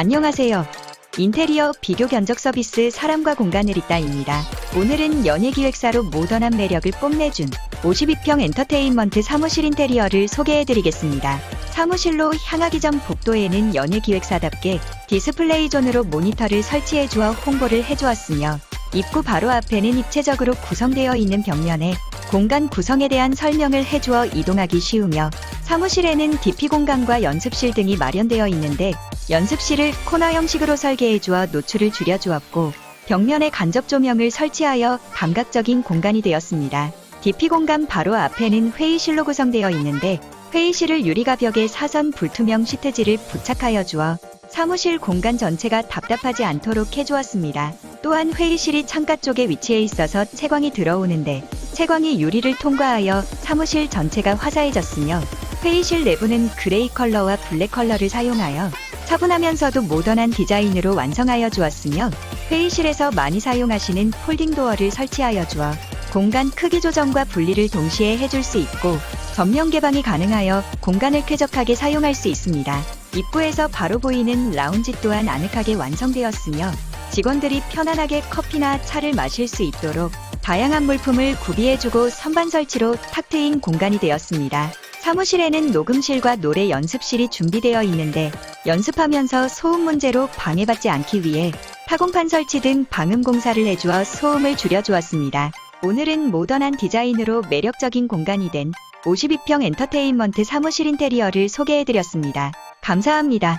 안녕하세요. 인테리어 비교 견적 서비스 사람과 공간을 잇다입니다. 오늘은 연예기획사로 모던한 매력을 뽐내준 52평 엔터테인먼트 사무실 인테리어를 소개해드리겠습니다. 사무실로 향하기 전 복도에는 연예기획사답게 디스플레이 존으로 모니터를 설치해 주어 홍보를 해주었으며 입구 바로 앞에는 입체적으로 구성되어 있는 벽면에 공간 구성에 대한 설명을 해주어 이동하기 쉬우며 사무실에는 DP 공간과 연습실 등이 마련되어 있는데 연습실을 코너 형식으로 설계해 주어 노출을 줄여 주었고 벽면에 간접 조명을 설치하여 감각적인 공간이 되었습니다. DP 공간 바로 앞에는 회의실로 구성되어 있는데 회의실을 유리가벽에 사선 불투명 시트지를 부착하여 주어 사무실 공간 전체가 답답하지 않도록 해주었습니다. 또한 회의실이 창가 쪽에 위치해 있어서 채광이 들어오는데 채광이 유리를 통과하여 사무실 전체가 화사해졌으며 회의실 내부는 그레이 컬러와 블랙 컬러를 사용하여 차분하면서도 모던한 디자인으로 완성하여 주었으며 회의실에서 많이 사용하시는 폴딩 도어를 설치하여 주어 공간 크기 조정과 분리를 동시에 해줄 수 있고 전면 개방이 가능하여 공간을 쾌적하게 사용할 수 있습니다. 입구에서 바로 보이는 라운지 또한 아늑하게 완성되었으며 직원들이 편안하게 커피나 차를 마실 수 있도록 다양한 물품을 구비해주고 선반 설치로 탁 트인 공간이 되었습니다. 사무실에는 녹음실과 노래 연습실이 준비되어 있는데 연습하면서 소음 문제로 방해받지 않기 위해 타공판 설치 등 방음 공사를 해주어 소음을 줄여주었습니다. 오늘은 모던한 디자인으로 매력적인 공간이 된 52평 엔터테인먼트 사무실 인테리어를 소개해드렸습니다. 감사합니다.